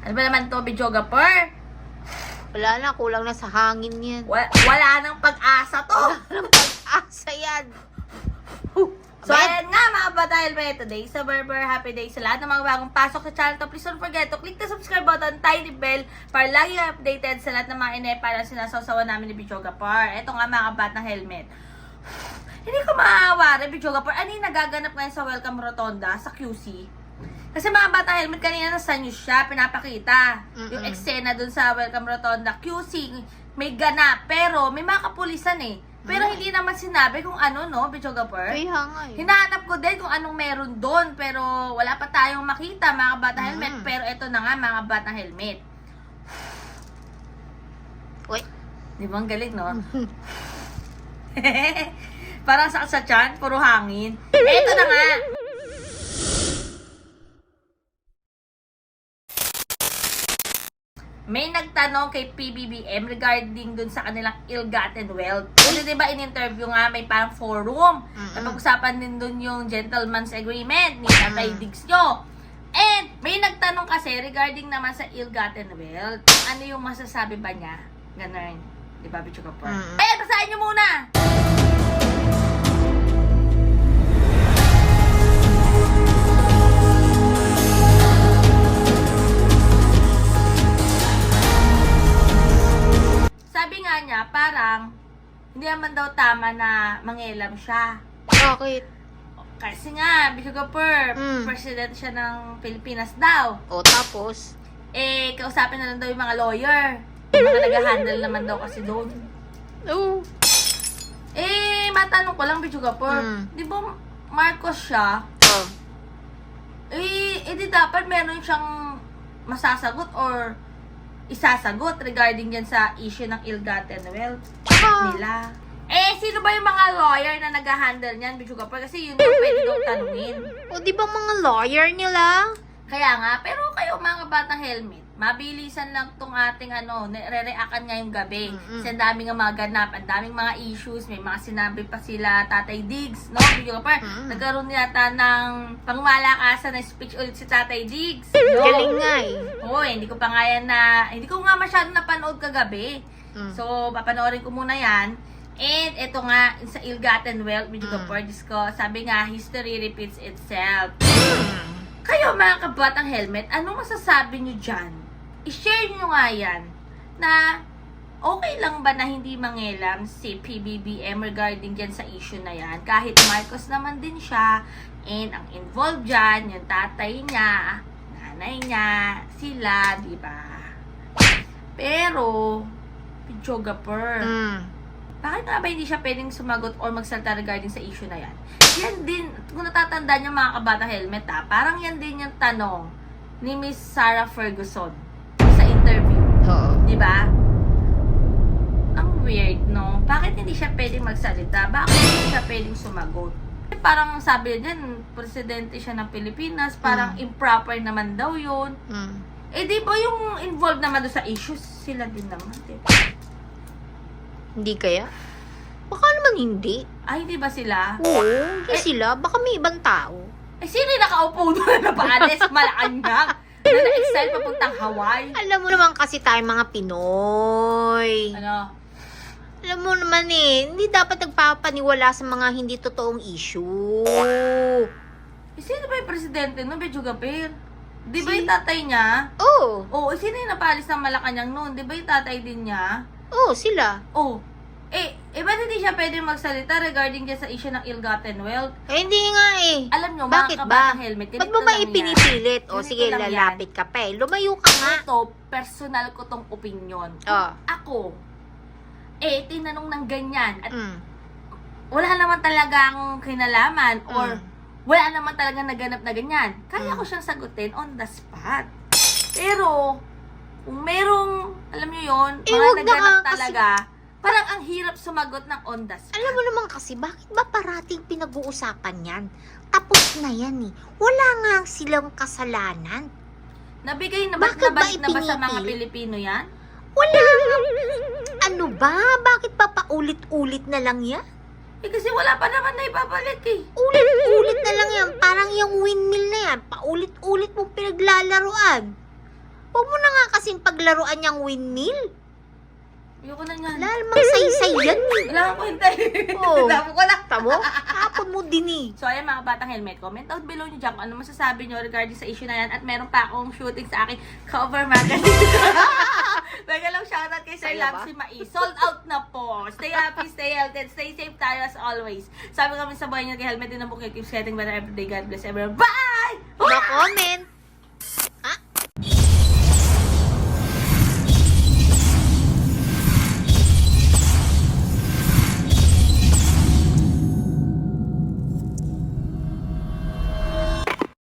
Ano ba naman to, Bidjogapur? Wala na, kulang na sa hangin yan. Wala, wala nang pag-asa to. Anong pag-asa yan? So, ayan nga mga batahil pa today sa Berber Happy Day sa lahat ng mga bagong pasok sa channel to. Please don't forget to click the subscribe button, tiny bell, para lagi updated sa lahat ng mga inepa na sinasawsawan namin ni Bichoga Par. Ito nga mga kabat ng helmet. Hindi ko maaawari, Bichoga Par. Ano yung nagaganap ngayon sa Welcome Rotonda, sa QC? Kasi mga bata helmet, kanina nasa news siya, pinapakita. Yung Mm-mm. eksena dun sa Welcome Rotonda, QC, may ganap. Pero may mga kapulisan eh. Pero Mm. hindi naman sinabi kung ano, no, Bichoga Par? Kaya nga eh. Hinahanap ko din kung anong meron doon, pero wala pa tayong makita, mga bata helmet. Mm. Pero ito na nga, mga bata helmet. Uy. Di ba ang galing, no? Parang sa sa chan, puro hangin. Ito na nga. May nagtanong kay PBBM regarding dun sa kanilang ill-gotten wealth. Kasi di ba in-interview nga may parang forum. Mm-mm. Napag-usapan din dun yung gentleman's agreement ni Tatay Mm. Nyo. And may nagtanong kasi regarding naman sa ill-gotten wealth. Ano yung masasabi ba niya? Ganun. Di ba, Bicho Kapur? Mm. Eh, basahin nyo muna! Nga niya, parang hindi naman daw tama na mangilam siya. Bakit? Kasi nga, Bicho Kapur, Mm. president siya ng Pilipinas daw. O tapos? Eh, kausapin na lang daw yung mga lawyer. Yung mga nag-handle naman daw kasi doon. Oo. Eh, matanong ko lang, Bicho Kapur, Mm. di ba Marcos siya? Oh. Eh, eh di dapat meron siyang masasagot or isasagot regarding yan sa issue ng ill-gotten wealth nila. Eh, sino ba yung mga lawyer na nag-handle niyan, Bicho Kapur? Kasi yun yung pwede daw tanungin. o di ba mga lawyer nila? Kaya nga, pero kayo mga batang helmet, mabilisan lang tong ating ano, re-reactan ngayong gabi. Mm-mm. Kasi ang daming nga mga ganap, ang daming mga issues, may mga sinabi pa sila Tatay Diggs, no? Video ka pa, Mm-mm. nagkaroon yata ng pangmalakasan na speech ulit si Tatay Diggs. No? Galing nga eh. Oo, eh, hindi ko pa nga yan na, hindi ko nga masyadong napanood kagabi. Mm. So, papanoorin ko muna yan. And ito nga, sa Ill-Gotten Wealth, video Mm. Diyos ko, sabi nga, history repeats itself. Mm. Kayo mga kabatang helmet, ano masasabi nyo dyan? I-share nyo nga yan na okay lang ba na hindi mangilam si PBBM regarding dyan sa issue na yan? Kahit Marcos naman din siya and ang involved dyan, yung tatay niya, nanay niya, sila, di ba? Pero, Pichogapur, Mm. bakit nga ba hindi siya pwedeng sumagot or magsalta regarding sa issue na yan? Yan din, kung natatandaan niyo mga kabata helmet ha, parang yan din yung tanong ni Miss Sarah Ferguson. Di ba? Ang weird, no? Bakit hindi siya pwedeng magsalita? Bakit hindi siya pwedeng sumagot? Parang sabi dyan, presidente siya ng Pilipinas, parang improper naman daw yun. Mm. Eh di ba yung involved naman doon sa issues, sila din naman, di ba? Hindi kaya? Baka naman hindi. Ay, hindi ba sila? Oo, hindi sila. Baka may ibang tao. Eh, sino yung nakaupo doon na paalis? Malacanang. Na na-excite papuntang Hawaii. Alam mo naman kasi tayo mga Pinoy. Ano? Alam mo naman eh, hindi dapat nagpapaniwala sa mga hindi totoong issue. Eh, sino ba yung presidente no? Medyo gapir. Di ba Si- yung tatay niya? Oo, Oo, eh, sino yung napaalis ng Malacanang noon? Di ba yung tatay din niya? oo sila. Oo. Eh, ba't hindi siya pwede magsalita regarding dyan sa issue ng ill-gotten wealth? Eh, hindi nga eh. Alam nyo, Bakit mga ba? kabatang helmet, Ba't ganito mo ba lang yan. ipinipilit? O Ganito sige, lang yan. lalapit ka pa eh. Lumayo ka nga. Ito, personal ko tong opinion. Oh. Ako, eh, tinanong ng ganyan at Mm. wala naman talagang kinalaman or Mm. wala naman talagang naganap na ganyan. Kaya Mm. ko siyang sagutin on the spot. Pero, kung merong, alam nyo yon Eh, mga wag na naganap nga, kasi- talaga, parang ang hirap sumagot ng on the spot. Alam mo naman kasi, bakit ba parating pinag-uusapan yan? Tapos na yan eh. Wala nga silang kasalanan. Nabigay na ba, Bakit ba nabalik na ba sa mga? Pilipino yan? Wala nga. Ano ba? Bakit pa paulit-ulit na lang yan? Eh kasi wala pa naman na ibabalik eh. Ulit-ulit na lang yan. Parang yung windmill na yan. Paulit-ulit mong pinaglalaruan. Huwag mo na nga kasing paglaruan yung windmill. Ayoko na yan. Lal, magsaysay yan. Wala akong hintay. Oo. Wala ko lang. Tamo? Hapon mo din eh. So, ayan mga batang helmet, comment down below nyo dyan kung ano masasabi nyo regarding sa issue na yan. At meron pa akong shooting sa aking cover magazine. Mega lang shoutout kay Sir Saya ba? Lapsi Mais. Sold out na po. Stay happy, stay healthy, and stay safe tayo as always. Sabi kami sa buhay nyo kay helmet din ang bukit. Keep getting better every day. God bless everyone. Bye! No comment.